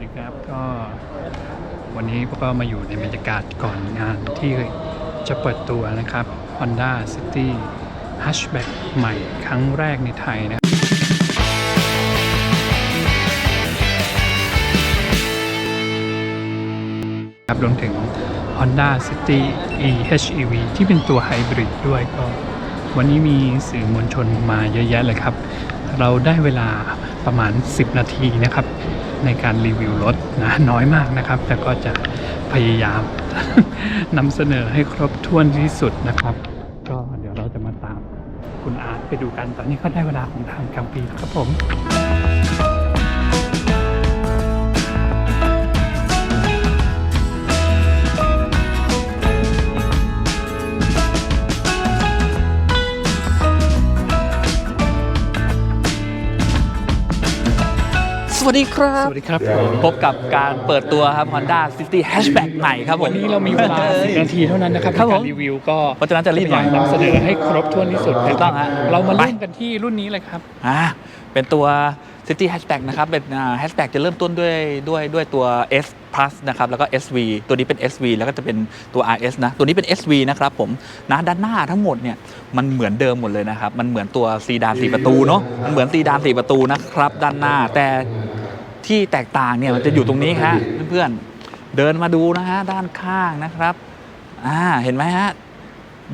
ดีครับก็วันนี้พวกเรามาอยู่ในบรรยากาศก่อนงานที่จะเปิดตัวนะครับ Honda City Hatchback ใหม่ครั้งแรกในไทยนะครับครับรวมถึง Honda City eHEV ที่เป็นตัวไฮบริดด้วยก็ วันนี้มีสื่อมวลชนมาเยอะแยะเลยครับ เราได้เวลาประมาณ 10 นาทีนะครับ ในการรีวิวรถนะน้อยมากนะครับ แต่ก็จะพยายามนำเสนอให้ครบถ้วนที่สุดนะครับ ก็เดี๋ยวเราจะมาตามคุณอาร์ตไปดูกันตอนนี้ก็ได้เวลาของทางกลางปีแล้วครับผม วัสดีครับ สวัสดีครับผมพบกับการเปิดตัวครับ Honda City Hatchback ใหม่ครับผม วันนี้เรามีเวลา 10 นาทีเท่านั้นนะครับครับในผกามรรีวิวก็เพราะฉะนั้นจะรีบหน่อยพายามนำเสนอให้ครบถ้วนที่สุดถูกต้องฮะเรามาไปเริ่มกันที่รุ่นนี้เลยครับอ่าเป็นตัว City Hatchback นะครับ เป็นอ่า Hatchback จะเริ่มต้นด้วยด้วยด้วยตัว S Plus นะครับ แล้วก็ SV ตัวนี้เป็น SV แล้วก็จะเป็นตัว RS นะ ตัวนี้เป็น SV นะครับผม นะ ด้านหน้าทั้งหมดเนี่ย มันเหมือนเดิมหมดเลยนะครับ มันเหมือนตัวซีดานสี่ประตูเนาะ มันเหมือนซีดานสี่ประตูนะครับ ด้านหน้า แต่ ที่แตกต่างเนี่ยมันจะอยู่ตรงนี้ฮะเพื่อนๆเดินมาดูนะฮะด้านข้างนะครับอ่าเห็นไหมฮะ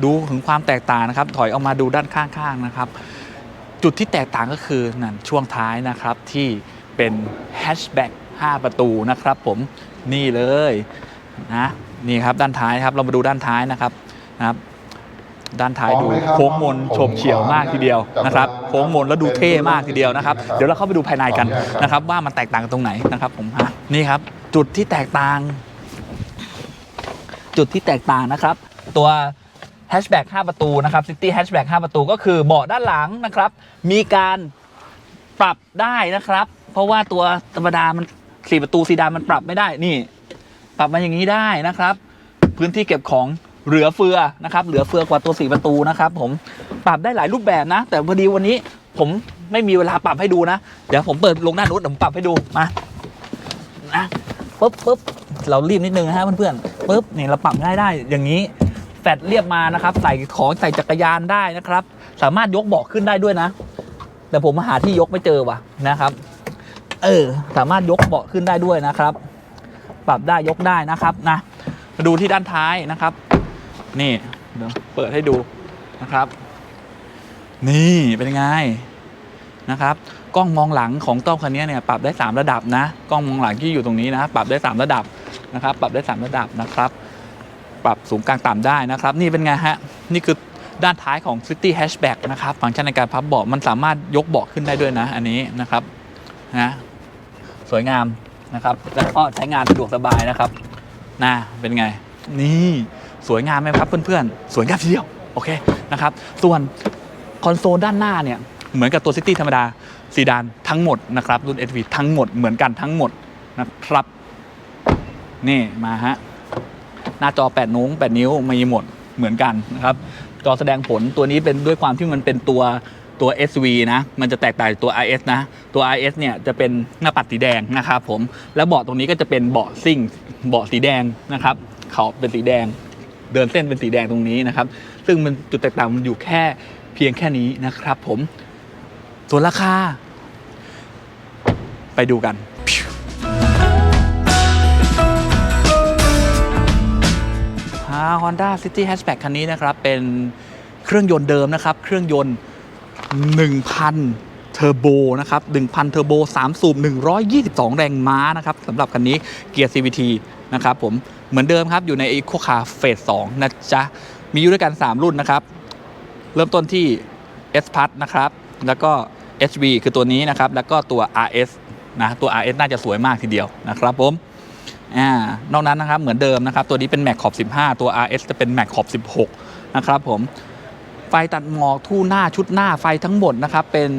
ดูถึงความแตกต่างนะครับ ถอยออกมาดูด้านข้างๆนะครับ จุดที่แตกต่างก็คือนั่นช่วงท้ายนะครับที่เป็นแฮชแบ็ก5ประตูนะครับผมนี่เลยนะนี่ครับด้านท้ายครับเรามาดูด้านท้ายนะครับนะครับ ด้านท้ายพร้ดูอมไหมครับโค้งมนผมโฉบเฉี่ยวมากทีเดียวจับนะครับเวลา โค้งมนแล้วดูเท่มากทีเดียวนะครับครับเดี๋ยวเราเข้าไปดูภายในกันขออนุญาตครับนะครับ ว่ามันแตกต่างกันตรงไหนนะครับผมฮะนี่ครับ จุดที่แตกต่าง จุดที่แตกต่างนะครับ ตัวแฮชแบ็ก5ประตูนะครับ City Hatchback 5ประตูก็คือเบาะด้านหลังนะครับ มีการปรับได้นะครับ เพราะว่าตัวธรรมดามันสี่ประตูซีดานมันปรับไม่ได้นี่ ปรับมาอย่างนี้ได้นะครับ พื้นที่เก็บของเหลือเฟือนะครับ เหลือเฟือกว่าตัวสี่ประตูนะครับ ผม ปรับได้หลายรูปแบบนะ แต่พอดีวันนี้ผมไม่มีเวลาปรับให้ดูนะ เดี๋ยวผมเปิดลงด้านนู้นเดี๋ยวผมปรับให้ดูมานะปุ๊บปุ๊บเรารีบนิดนึงนะฮะเพื่อนๆปุ๊บนี่เราปรับได้ได้อย่างนี้แฟดเรียบมานะครับ ใส่ของใส่จักรยานได้นะครับ สามารถยกเบาะขึ้นได้ด้วยนะ แต่ผมหาที่ยกไม่เจอว่ะนะครับ เออ สามารถยกเบาะขึ้นได้ด้วยนะครับ ปรับได้ยกได้นะครับนะมาดูที่ด้านท้ายนะครับ นี่เดี๋ยวเปิดให้ดูนะครับ นี่เป็นไงนะครับกล้องมองหลังของต้อคันนี้เนี่ยปรับได้ 3 ระดับนะกล้องมองหลังที่อยู่ตรงนี้นะปรับได้ 3 ระดับนะครับ ปรับได้ 3 ระดับนะครับ ปรับสูงกลางต่ำได้นะครับ นี่เป็นไงฮะนี่คือด้านท้ายของ City Hatchback นะครับ ฟังก์ชันในการพับเบาะมันสามารถยกเบาะขึ้นได้ด้วยนะ อันนี้นะครับนะสวยงามนะครับแล้วก็ใช้งานสะดวกสบายนะครับนะเป็นไง นี่สวยงามไหมครับเพื่อนๆ สวยงามทีเดียวโอเคนะครับ ส่วน อนโซลด้านหน้าเนี่ยเหมือนกับตัวซิตี้ธรรมดาซีดานทั้งหมดนะครับรุ่น SV ทั้งหมดเหมือนกันทั้งหมดนะครับ นี่มาฮะหน้าจอ 8นิ้ว8นิ้วมีหมดเหมือนกันนะครับจอแสดงผลตัวนี้เป็นด้วยความที่มันเป็นตัวตัว SV นะ มันจะแตกต่างตัว RS นะ ตัว RS เนี่ยจะเป็นหน้าปัดสีแดงนะครับผม แล้วเบาะตรงนี้ก็จะเป็นเบาะซิ่งเบาะสีแดงนะครับ เขาเป็นสีแดง เดินเส้นเป็นสีแดงตรงนี้นะครับ ซึ่งมันจุดแตกต่างมันอยู่แค่ เพียงแค่นี้นะครับผมส่วนราคา ไปดูกันฮอนด้าซิตี้แฮชแบ็กคันนี้นะครับ เป็นเครื่องยนต์เดิมนะครับ เครื่องยนต์ 1,000 เทอร์โบนะครับ 1,000 เทอร์โบ 3 สูบ 122 แรงม้านะครับสำหรับคันนี้เกียร์ CVT นะครับผมเหมือนเดิมครับ อยู่ใน Eco Car Phase 2 นะจ๊ะ มีอยู่ด้วยกัน 3 รุ่นนะครับ เริ่มต้นที่ S Plus นะครับ แล้วก็ HV คือตัวนี้นะครับ แล้วก็ตัว RS นะตัว RS น่าจะสวยมากทีเดียวนะครับผมอ่านอกนั้นนะครับเหมือนเดิมนะครับ ตัวนี้เป็น Mac ขอบ15 ตัว RS จะเป็น Mac ขอบ16 นะครับผมไฟตัดหมอกทู่หน้าชุดหน้าไฟทั้งหมดนะครับเป็น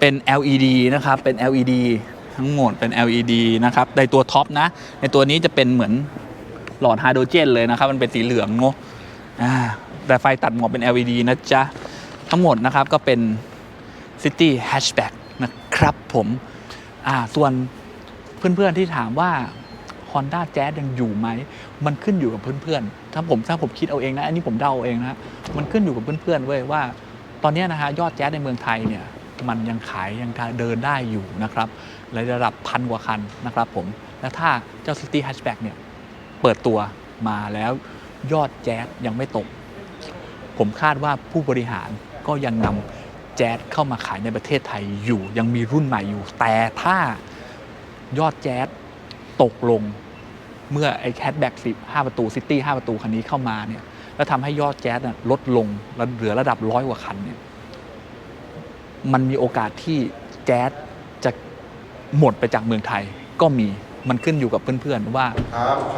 เป็น LED นะครับเป็น LED ทั้งหมดเป็น LED นะครับในตัวท็อปนะ ในตัวนี้จะเป็นเหมือนหลอดไฮโดรเจนเลยนะครับ มันเป็นสีเหลืองเนาะอ่า แต่ไฟตัดหมอกเป็น LED นะจ๊ะ ทั้งหมดนะครับก็เป็น City Hatchback นะครับผมอ่าส่วนเพื่อนๆที่ถามว่า Honda Jazz ยังอยู่ไหม มันขึ้นอยู่กับเพื่อนๆ ถ้าผมถ้าผมคิดเอาเองนะ อันนี้ผมเดาเอาเองนะ มันขึ้นอยู่กับเพื่อนๆเว้ยว่า ตอนนี้นะฮะยอดแจ๊สในเมืองไทยเนี่ย มันยังขายยังเดินได้อยู่นะครับระดับพันกว่าคันนะครับผม แล้วถ้าเจ้า City Hatchback เนี่ย เปิดตัวมาแล้วยอดแจ๊สยังไม่ตก ผมคาดว่าผู้บริหารก็ยังนำแจ๊สเข้ามาขายในประเทศไทยอยู่ ยังมีรุ่นใหม่อยู่ แต่ถ้ายอดแจ๊สตกลงเมื่อไอ้แคทแบ็กสิบห้าประตูซิตี้ห้าประตูคันนี้เข้ามาเนี่ยแล้วทำให้ยอดแจ๊สลดลงแล้วเหลือระดับร้อยกว่าคันเนี่ยมันมีโอกาสที่แจ๊สจะหมดไปจากเมืองไทยก็มี มันขึ้นอยู่กับเพื่อนๆว่า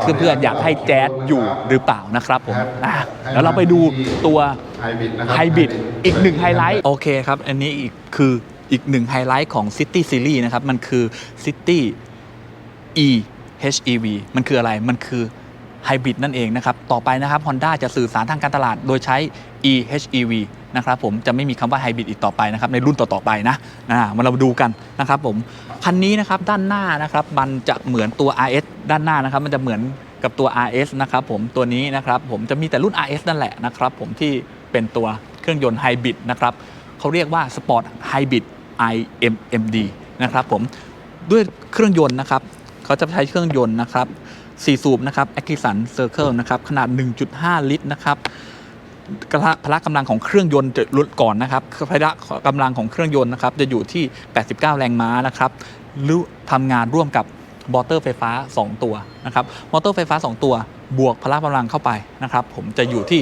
เพื่อนๆอยากให้แจ๊สอยู่หรือเปล่านะครับผมอะแล้วเราไปดูตัวไฮบริดนะครับไฮบริดอีกหนึ่งไฮไลท์โอเคครับ อันนี้อีกคืออีกหนึ่งไฮไลท์ของ City Series นะครับ มันคือ City E HEV มันคืออะไรมันคือไฮบริดนั่นเองนะครับ ต่อไปนะครับ Honda จะสื่อสารทางการตลาดโดยใช้ E HEV นะครับผมจะไม่มีคำว่าไฮบริดอีกต่อไปนะครับ ในรุ่นต่อ ๆ ไปนะนะมาเราดูกันนะครับผม คันนี้นะครับด้านหน้านะครับมันจะเหมือนตัว RS ด้านหน้านะครับมันจะเหมือนกับตัว RS นะครับผมตัวนี้นะครับผมจะมีแต่รุ่น RS นั่นแหละนะครับผมที่เป็นตัวเครื่องยนต์ไฮบริดนะครับเขาเรียกว่า Sport Hybrid IMMD นะครับผมด้วยเครื่องยนต์นะครับเขาจะใช้เครื่องยนต์นะครับ4สูบนะครับ a c k i s o n Circle นะครับขนาด 1.5 ลิตรนะครับ พละพละกำลังของเครื่องยนต์จะลดก่อนนะครับพละกำลังของเครื่องยนต์นะครับจะอยู่ที่ 89 แรงม้านะครับหรือทำงานร่วมกับมอเตอร์ไฟฟ้า 2 ตัวนะครับมอเตอร์ไฟฟ้า 2 ตัวบวกพละกำลังเข้าไปนะครับผมจะอยู่ที่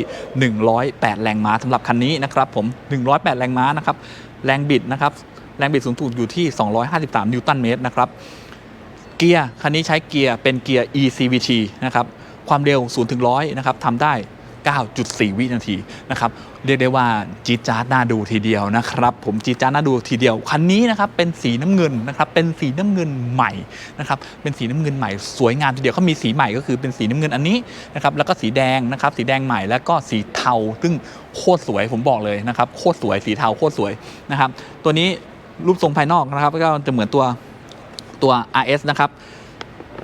108 แรงม้าสำหรับคันนี้นะครับผม 108 แรงม้านะครับแรงบิดนะครับแรงบิดสูงสุดอยู่ที่ 253 นิวตันเมตรนะครับเกียร์คันนี้ใช้เกียร์เป็นเกียร์ ECVT นะครับความเร็ว0ถึง100นะครับทำได้ 9.4 วินาทีนะครับเรียกได้ว่าจีจาร์ดน่าดูทีเดียวนะครับ ผมจีจาร์ดน่าดูทีเดียวคันนี้นะครับเป็นสีน้ำเงินนะครับเป็นสีน้ำเงินใหม่นะครับเป็นสีน้ำเงินใหม่สวยงามทีเดียวเขามีสีใหม่ก็คือเป็นสีน้ำเงินอันนี้นะครับแล้วก็สีแดงนะครับสีแดงใหม่แล้วก็สีเทาซึ่งโคตรสวยผมบอกเลยนะครับโคตรสวยสีเทาโคตรสวยนะครับตัวนี้รูปทรงภายนอกนะครับก็จะเหมือนตัวตัว RS นะครับ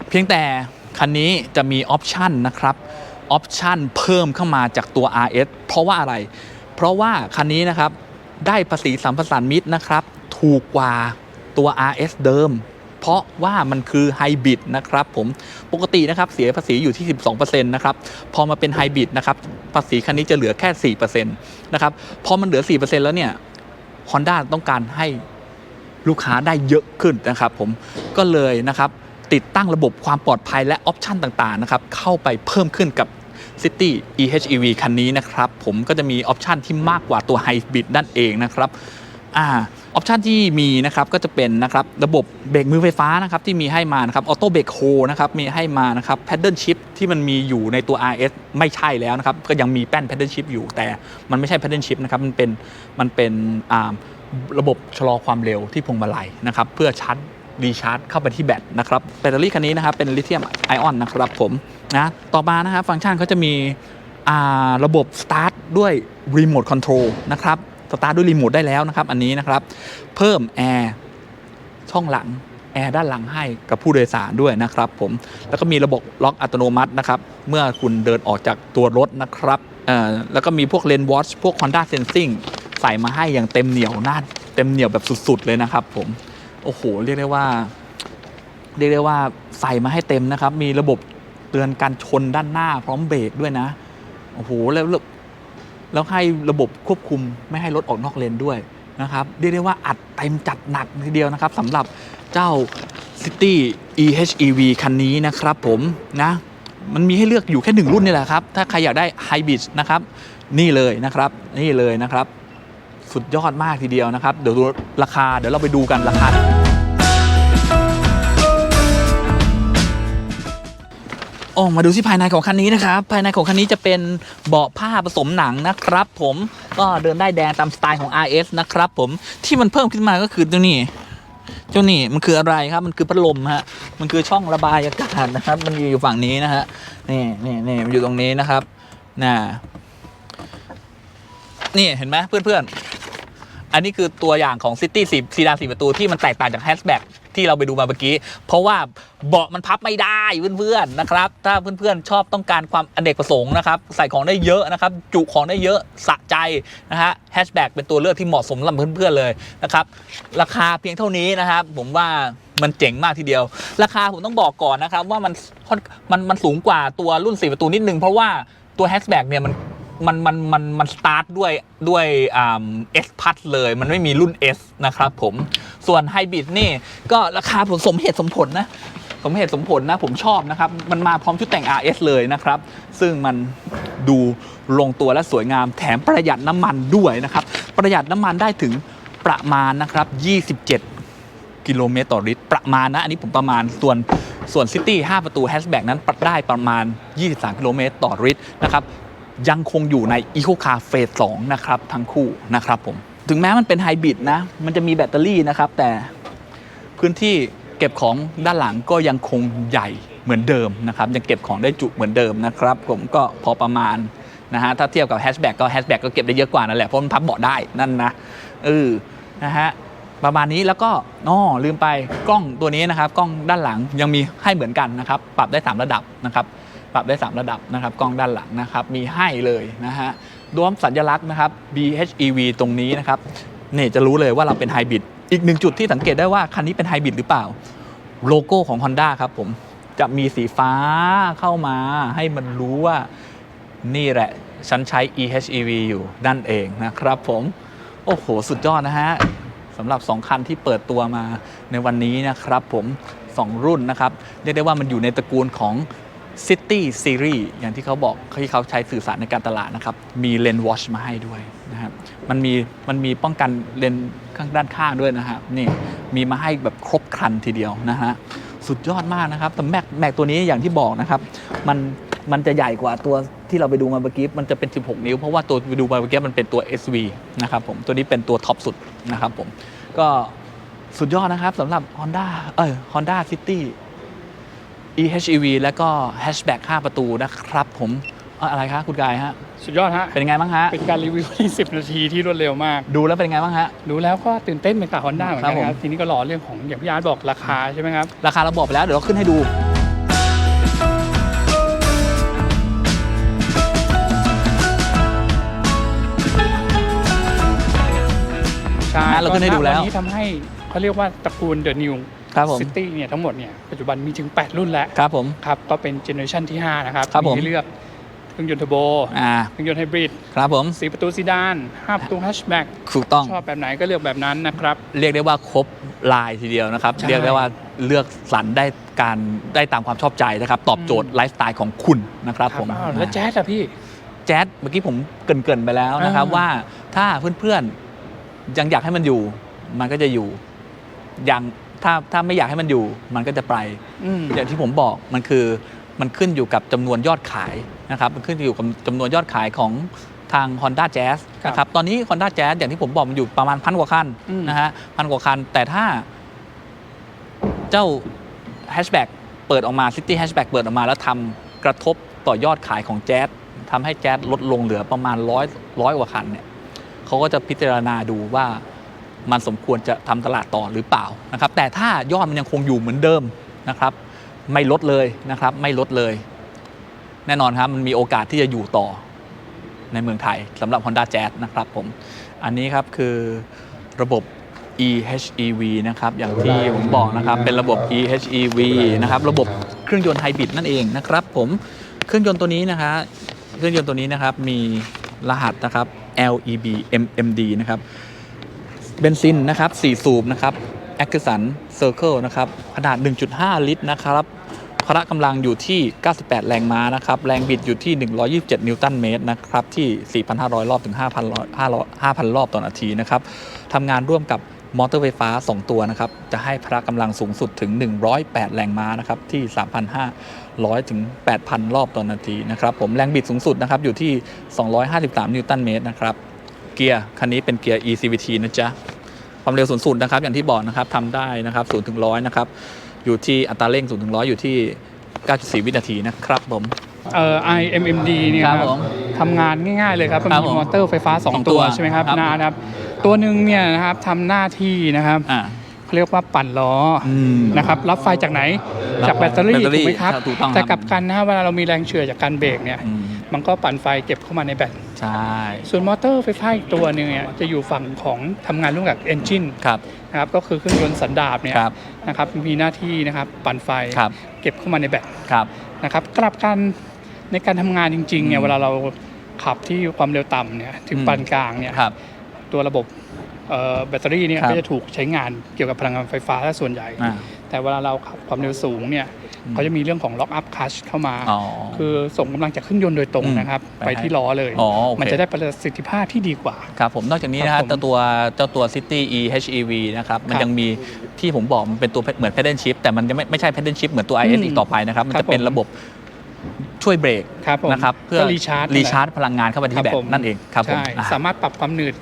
เพียงแต่คันนี้จะมีออปชันนะครับ ออปชันเพิ่มเข้ามาจากตัว RS เพราะว่าอะไร เพราะว่าคันนี้นะครับได้ภาษีสัมปทานมิตรนะครับ ถูกกว่าตัว RS เดิม เพราะว่ามันคือไฮบริดนะครับผมปกตินะครับเสียภาษีอยู่ที่ 12%นะครับพอมาเป็นไฮบริดนะครับภาษีคันนี้จะเหลือแค่ 4%นะครับพอมันเหลือ 4%แล้วเนี่ย Honda ต้องการให้ลูกค้าได้เยอะขึ้นนะครับผมก็เลยนะครับติดตั้งระบบความปลอดภัยและออปชันต่างๆนะครับเข้าไปเพิ่มขึ้นกับ City EHEV คันนี้นะครับ ผมก็จะมีออปชันที่มากกว่าตัว Hybrid นั่นเองนะครับอ่าออปชันที่มีนะครับก็จะเป็นนะครับระบบเบรกมือไฟฟ้านะครับที่มีให้มานะครับออโต้เบรกโฮนะครับมีให้มานะครับแพดเดิลชิพที่มันมีอยู่ในตัว RS ไม่ใช่แล้วนะครับก็ยังมีแป้นแพดเดิลชิพอยู่แต่มันไม่ใช่แพดเดิลชิพนะครับมันเป็นมันเป็นอ่าระบบชะลอความเร็วที่พวงมาลัยนะครับเพื่อชาร์จ รีชาร์จเข้าไปที่แบตนะครับแบตเตอรี่คันนี้นะครับเป็นลิเธียมไอออนนะครับผมนะต่อมานะครับฟังก์ชันเขาจะมีระบบสตาร์ทด้วยรีโมทคอนโทรลนะครับสตาร์ทด้วยรีโมทได้แล้วนะครับอันนี้นะครับเพิ่มแอร์ช่องหลังแอร์ด้านหลังให้กับผู้โดยสารด้วยนะครับผมแล้วก็มีระบบล็อกอัตโนมัตินะครับเมื่อคุณเดินออกจากตัวรถนะครับแล้วก็มีพวกเลนวอชพวก Honda Sensing ใส่มาให้อย่างเต็มเหนียวหน้าเต็มเหนียวแบบสุด ๆ เลยนะครับผม โอ้โห เรียกได้ว่า เรียกได้ว่าใส่มาให้เต็มนะครับ มีระบบเตือนการชนด้านหน้าพร้อมเบรกด้วยนะ โอ้โห แล้วแล้วให้ระบบควบคุมไม่ให้รถออกนอกเลนด้วยนะครับ เรียกได้ว่าอัดเต็มจัดหนักทีเดียวนะครับสำหรับเจ้า City EHEV คันนี้นะครับผมนะมันมีให้เลือกอยู่แค่หนึ่งรุ่นนี่แหละครับ ถ้าใครอยากได้ไฮบริดนะครับ นี่เลยนะครับ นี่เลยนะครับ สุดยอดมากทีเดียวนะครับ เดี๋ยวดูราคาเดี๋ยวเราไปดูกันราคาโอ้มาดูที่ภายในของคันนี้นะครับ ภายในของคันนี้จะเป็นเบาะผ้าผสมหนังนะครับ ผมก็เดินได้แดงตามสไตล์ของ RS นะครับ ผมที่มันเพิ่มขึ้นมาก็คือเจ้านี่เจ้านี่มันคืออะไรครับ มันคือพัดลมฮะ มันคือช่องระบายอากาศนะครับ มันอยู่ฝั่งนี้นะฮะ นี่นี่นี่มันอยู่ตรงนี้นะครับ น่ะ นี่เห็นไหมเพื่อนๆ อันนี้คือตัวอย่างของ City 4ซีดาน4ประตูที่มันแตกต่างจากแฮชแบ็กที่เราไปดูมาเมื่อกี้ เพราะว่าเบาะมันพับไม่ได้เพื่อนๆนะครับ ถ้าเพื่อนๆชอบต้องการความอเนกประสงค์นะครับ ใส่ของได้เยอะนะครับ จุของได้เยอะสะใจนะฮะแฮชแบ็กเป็นตัวเลือกที่เหมาะสมสำหรับเพื่อนๆเลยนะครับ ราคาเพียงเท่านี้นะครับ ผมว่ามันเจ๋งมากทีเดียว ราคาผมต้องบอกก่อนนะครับว่ามันค่อนมันมันสูงกว่าตัวรุ่น 4 ประตูนิดนึงเพราะว่าตัวแฮชแบ็กเนี่ยมัน มันมันมันมันสตาร์ทด้วยด้วยเอสพัทเลยมันไม่มีรุ่น S นะครับผมส่วนไฮบริดนี่ก็ราคาผมสมเหตุสมผลนะ สมเหตุสมผลนะผมชอบนะครับ มันมาพร้อมชุดแต่ง RS เลยนะครับ ซึ่งมันดูลงตัวและสวยงามแถมประหยัดน้ำมันด้วยนะครับ ประหยัดน้ำมันได้ถึงประมาณนะครับ 27 กิโลเมตรต่อลิตรประมาณนะ อันนี้ผมประมาณส่วนส่วนซิตี้5ประตูแฮชแบ็กนั้นปัดได้ประมาณ 23 กิโลเมตรต่อลิตรนะครับ ยังคงอยู่ใน Eco Car Phase 2นะครับทั้งคู่นะครับผมถึงแม้มันเป็นไฮบริดนะ มันจะมีแบตเตอรี่นะครับ แต่พื้นที่เก็บของด้านหลังก็ยังคงใหญ่เหมือนเดิมนะครับ ยังเก็บของได้จุเหมือนเดิมนะครับ ผมก็พอประมาณนะฮะถ้าเทียบกับแฮชแบ็กก็แฮชแบ็กก็เก็บได้เยอะกว่านั่นแหละเพราะมันพับเบาะได้นั่นนะเออนะฮะประมาณนี้แล้วก็อ๋อลืมไปกล้องตัวนี้นะครับ กล้องด้านหลังยังมีให้เหมือนกันนะครับ ปรับได้ 3 ระดับนะครับ ปรับได้ 3 ระดับนะครับกล้องด้านหลังนะครับมีให้เลยนะฮะรวมสัญลักษณ์นะครับ BHEV ตรงนี้นะครับเนี่ยจะรู้เลยว่าเราเป็นไฮบริดอีกหนึ่งจุดที่สังเกตได้ว่าคันนี้เป็นไฮบริดหรือเปล่า โลโก้ของ Honda ครับผมจะมีสีฟ้าเข้ามาให้มันรู้ว่านี่แหละ ฉันใช้ EHEV อยู่นั่นเองนะครับผม โอ้โห สุดยอดนะฮะสำหรับ 2 คันที่เปิดตัวมาในวันนี้นะครับผม 2 รุ่นนะครับ เรียกได้ว่ามันอยู่ในตระกูลของ City Series อย่างที่เขาบอกที่เขาใช้สื่อสารในการตลาดนะครับ มีเลนวอชมาให้ด้วยนะครับมันมีมันมีป้องกันเลนข้างด้านข้างด้วยนะครับนี่มีมาให้แบบครบครันทีเดียวนะฮะสุดยอดมากนะครับ แต่แม็กแม็กตัวนี้อย่างที่บอกนะครับ มันมันจะใหญ่กว่าตัวที่เราไปดูมาเมื่อกี้มันจะเป็น 16 นิ้ว เพราะว่าตัวไปดูมาเมื่อกี้มันเป็นตัว SV นะครับผมตัวนี้เป็นตัวท็อปสุดนะครับผมก็สุดยอดนะครับสำหรับ Honda เออ Honda City EHEV และก็ Hatchback 5 ประตูนะครับผมเอ่ออะไรครับคุณกายฮะ สุดยอดฮะ เป็นไงบ้างฮะ เป็นการรีวิวที่ 10 นาทีที่รวดเร็วมาก ดูแล้วเป็นไงบ้างฮะ ดูแล้วก็ตื่นเต้นไปกับฮอนด้าเหมือนกันครับผมครับ ทีนี้ก็รอเรื่องของอย่างพี่อาร์ตบอกราคาใช่ไหมครับ ราคาเราบอกไปแล้วเดี๋ยวเราขึ้นให้ดูใช่นะเราขึ้นให้ดูแล้ววันนี้ทำให้เขาเรียกว่าตระกูลเดอะนิว ครับผมซิตี้เนี่ยทั้งหมดเนี่ยปัจจุบันมีถึง 8 รุ่นแล้วครับผมครับก็เป็นเจเนอเรชันที่ 5 นะครับครับผมให้เลือกเครื่องยนต์เทอร์โบอ่าเครื่องยนต์ไฮบริดครับผมสีประตูซีดาน5ประตูแฮชแบ็กถูกต้องชอบแบบไหนก็เลือกแบบนั้นนะครับ เรียกได้ว่าครบลายทีเดียวนะครับใช่เรียกได้ว่าเลือกสรรได้การได้ตามความชอบใจนะครับ ตอบโจทย์ไลฟ์สไตล์ของคุณนะครับผมอ้าวแล้วแจ๊สอะพี่แจ๊ดเมื่อกี้ผมเกรินๆไปแล้วนะครับอ่าว่าถ้าเพื่อนๆยังอยากให้มันอยู่ มันก็จะอยู่ยัง ถ้าถ้าไม่อยากให้มันอยู่มันก็จะไปอืมอย่างที่ผมบอกมันคือมันขึ้นอยู่กับจำนวนยอดขายนะครับมันขึ้นอยู่กับจำนวนยอดขายของทาง Honda Jazz ครับนะครับตอนนี้ Honda Jazz อย่างที่ผมบอกมันอยู่ประมาณพันกว่าคันอืมนะฮะพันกว่าคัน แต่ถ้าเจ้า Hatchback เปิดออกมา City Hatchback เปิดออกมาแล้วทำกระทบต่อยอดขายของ Jazz ทำให้ Jazz ลดลงเหลือประมาณร้อยร้อยกว่าคันเนี่ยเขาก็จะพิจารณาดูว่า มันสมควรจะทำตลาดต่อหรือเปล่านะครับ แต่ถ้ายอดมันยังคงอยู่เหมือนเดิมนะครับ ไม่ลดเลยนะครับ ไม่ลดเลย แน่นอนครับมันมีโอกาสที่จะอยู่ต่อในเมืองไทยสำหรับ Honda Jazz นะครับผม อันนี้ครับคือระบบ EHEV นะครับ อย่างที่ผมบอกนะครับ เป็นระบบ EHEV นะครับ ระบบเครื่องยนต์ไฮบริดนั่นเองนะครับผม เครื่องยนต์ตัวนี้นะคะเครื่องยนต์ตัวนี้นะครับ มีรหัสนะครับ LEB MMD นะครับ เบนซินนะครับ4สูบนะครับแอคสันเซอร์เคิลนะครับขนาด 1.5 ลิตรนะครับพละกำลังอยู่ที่ 98 แรงม้านะครับ แรงบิดอยู่ที่ 127 นิวตันเมตรนะครับ ที่ 4,500 รอบถึง 5,000รอบ500 5,000 รอบต่อนาทีนะครับทำงานร่วมกับมอเตอร์ไฟฟ้า 2 ตัวนะครับ จะให้พละกำลังสูงสุดถึง 108 แรงม้านะครับ ที่ 3,500 ถึง 8,000 รอบต่อนาทีนะครับ ผม แรงบิดสูงสุดนะครับ อยู่ที่ 253 นิวตันเมตรนะครับ เกียร์คันนี้เป็นเกียร์ ECVT นะจ๊ะ ความเร็วสูงสุดนะครับ อย่างที่บอกนะครับทำได้นะครับ0ถึง100 นะครับ อยู่ที่อัตราเร่ง0ถึง100 อยู่ที่ 9.4 วินาทีนะครับผมเอ่อ IMMD เนี่ยครับครับผมทำงานง่ายๆเลยครับมันครับมีผมมอเตอร์ไฟฟ้าสอง2ตัตัววใช่ไหมครับครับนะครับ ตัวหนึ่งเนี่ยนะครับทำหน้าที่นะครับอ่าเรียกว่าปั่นล้ออมนะครับรับไฟจากไหนรับจากแบตเตอรี่แบตเตอรี่ถูกไหมครับถูกต้องครับแต่กลับกันนะฮะเวลาเรามีแรงเฉื่อยจากการเบรกเนี่ยอื มมันก็ปั่นไฟเก็บเข้ามาในแบตใช่ ส่วนมอเตอร์ไฟฟ้าอีกตัวหนึ่งเนี่ยจะอยู่ฝั่งของทำงานร่วมกับเอนจินครับ นะครับก็คือเครื่องยนต์สันดาปเนี่ยครับนะครับมีหน้าที่นะครับปั่นไฟครับ เก็บเข้ามาในแบตครับ นะครับกลับกันในการทำงานจริงๆเนี่ยอืมเวลาเราขับที่ความเร็วต่ำเนี่ยถึงอืม ปานกลางเนี่ยครับ ตัวระบบเอ่อแบตเตอรี่เนี่ยครับ ก็จะถูกใช้งานเกี่ยวกับพลังงานไฟฟ้าถ้าส่วนใหญ่ อ่า แต่เวลาเราขับความเร็วสูงเนี่ยอืมเขาจะมีเรื่องของล็อกอัพคัชเข้ามาอ๋อคือส่งกำลังจากเครื่องยนต์โดยตรงอืมนะครับ ไปไปให้ที่ล้อเลยอ๋อโอเคมันจะได้ประสิทธิภาพที่ดีกว่า ครับผมนอกจากนี้นะครัฮะบผมเจ้าตัวเจ้าตัว City E HEV นะครับ มันครับยังมีที่ผมบอกมันเป็นตัวเหมือน pedal shift แต่มันจะไม่ไม่ใช่ pedal shift เหมือนตัว IS อืมอีกต่อไปนะครับ มันครับจะเป็นผมระบบช่วยเบรกครับผมนะครับเพื่อก็รีชาร์จรีชาร์จพลังงานเข้าไปครัที่บแบตผมนั่นเองครับผมใช่อะสามารถปรับความหนืด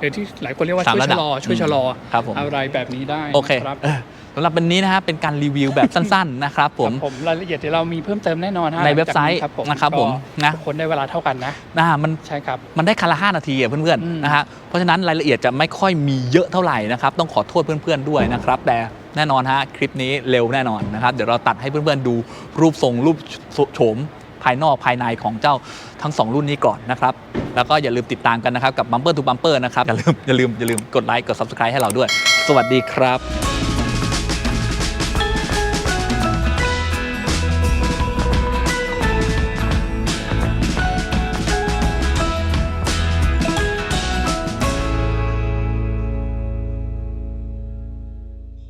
หรือที่หลายคนเรียกว่าสามช่วยระดัชะบลอช่วยชะลอครับผมอะไรแบบนี้ได้โอเคครับเออสำหรับวันนี้นะฮะเป็นการรีวิวแบบสั้นๆนะครับผมครับผมรายละเอียดเดี๋ยวเรามีเพิ่มเติมแน่นอนฮะในเว็บไซต์หลังจากนะครับผมก็นะทุกคนได้เวลาเท่ากันนะนะมันใช่ครับมันได้คันละ5นาทีอะเพื่อนอืมๆนะฮะเพราะฉะนั้นรายละเอียดจะไม่ค่อยมีเยอะเท่าไหร่นะครับต้องขอโทษเพื่อนๆด้วยนะครับแต่แน่นอนฮะคลิปนี้เร็วแน่นอนนะครับเดี๋ยวเราตัดให้เพื่อนๆดูรูปทรงรูปโฉมภายนอกภายในของเจ้าทั้ง 2 รุ่นนี้ก่อนนะครับ แล้วก็อย่าลืมติดตามกันนะครับกับ Bumper to Bumper นะครับอย่าลืมอย่าลืมอย่าลืมกดไลค์กด Subscribe ให้เราด้วย สวัสดีครับ